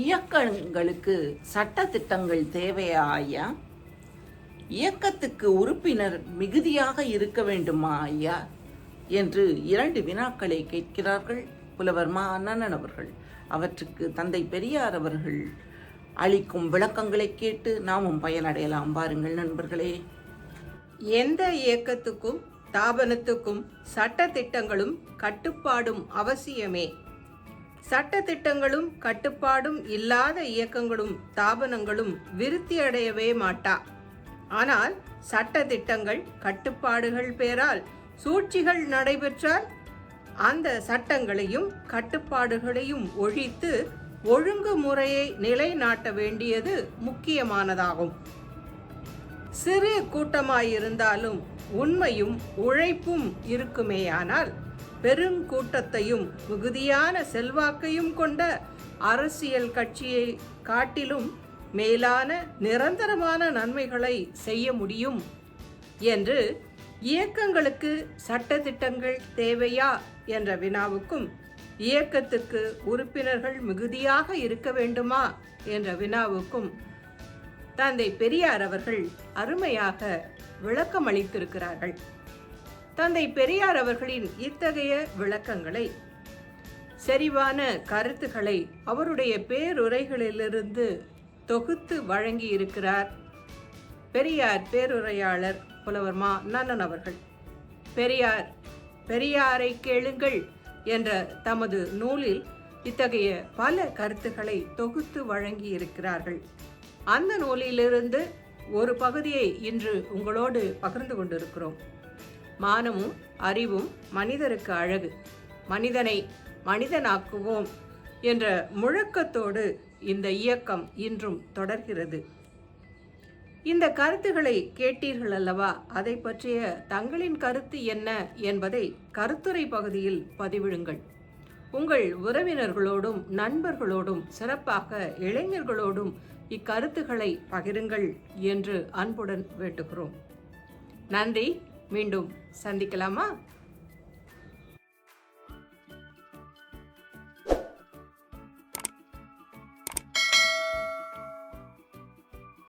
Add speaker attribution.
Speaker 1: இயக்கங்களுக்கு சட்ட திட்டங்கள் தேவையா ஐயா இயக்கத்துக்கு உறுப்பினர் மிகுதியாக இருக்க வேண்டுமா ஐயா என்று இரண்டு வினாக்களை கேட்கிறார்கள் புலவர் மா அண்ணன் அவர்கள். அவற்றுக்கு தந்தை பெரியார் அவர்கள் அளிக்கும் விளக்கங்களை கேட்டு நாமும் பயனடையலாம். பாருங்கள் நண்பர்களே.
Speaker 2: எந்த இயக்கத்துக்கும் தாபனத்துக்கும் சட்ட திட்டங்களும் கட்டுப்பாடும் அவசியமே. சட்ட திட்டங்களும் கட்டுப்பாடும் இல்லாத இயக்கங்களும் தாபனங்களும் விருத்தி அடையவே மாட்டா. ஆனால் சட்ட திட்டங்கள் கட்டுப்பாடுகள் பேரால் சூழ்ச்சிகள் நடைபெற்றால் அந்த சட்டங்களையும் கட்டுப்பாடுகளையும் ஒழித்து ஒழுங்குமுறையை நிலைநாட்ட வேண்டியது முக்கியமானதாகும். சிறு கூட்டமாயிருந்தாலும் உண்மையும் உழைப்பும் இருக்குமேயானால் பெருங்கூட்டத்தையும் மிகுதியான செல்வாக்கையும் கொண்ட அரசியல் கட்சியை காட்டிலும் மேலான நிரந்தரமான நன்மைகளை செய்ய முடியும் என்று இயக்கங்களுக்கு சட்டத்திட்டங்கள் தேவையா என்ற வினாவுக்கும் இயக்கத்துக்கு உறுப்பினர்கள் மிகுதியாக இருக்க வேண்டுமா என்ற வினாவுக்கும் தந்தை பெரியார் அவர்கள் அருமையாக விளக்கம் அளித்திருக்கிறார்கள் தந்தை பெரியார் அவர்களின் இத்தகைய விளக்கங்களை செறிவான கருத்துக்களை அவருடைய பேருரைகளிலிருந்து தொகுத்து வழங்கி இருக்கிறார் பெரியார் பேருரையாளர் புலவர் மா நன்னன் அவர்கள். பெரியார் பெரியாரை கேளுங்கள் என்ற தமது நூலில் இத்தகைய பல கருத்துக்களை தொகுத்து வழங்கி இருக்கிறார்கள் அந்த நூலிலிருந்து ஒரு பகுதியை இன்று உங்களோடு பகிர்ந்து கொண்டிருக்கிறோம். மானமும் அறிவும் மனிதருக்கு அழகு. மனிதனை மனிதனாக்குவோம் என்ற முழக்கத்தோடு இந்த இயக்கம் இன்றும் தொடர்கிறது. இந்த கருத்துக்களை கேட்டீர்கள் அல்லவா? அதை பற்றிய தங்களின் கருத்து என்ன என்பதை கருத்துரை பகுதியில் பதிவிடுங்கள். உங்கள் உறவினர்களோடும் நண்பர்களோடும் சிறப்பாக இளைஞர்களோடும் இக்கருத்துக்களை பகிருங்கள் என்று அன்புடன் வேண்டுகிறோம். நன்றி. மீண்டும் சந்திக்கலாமா?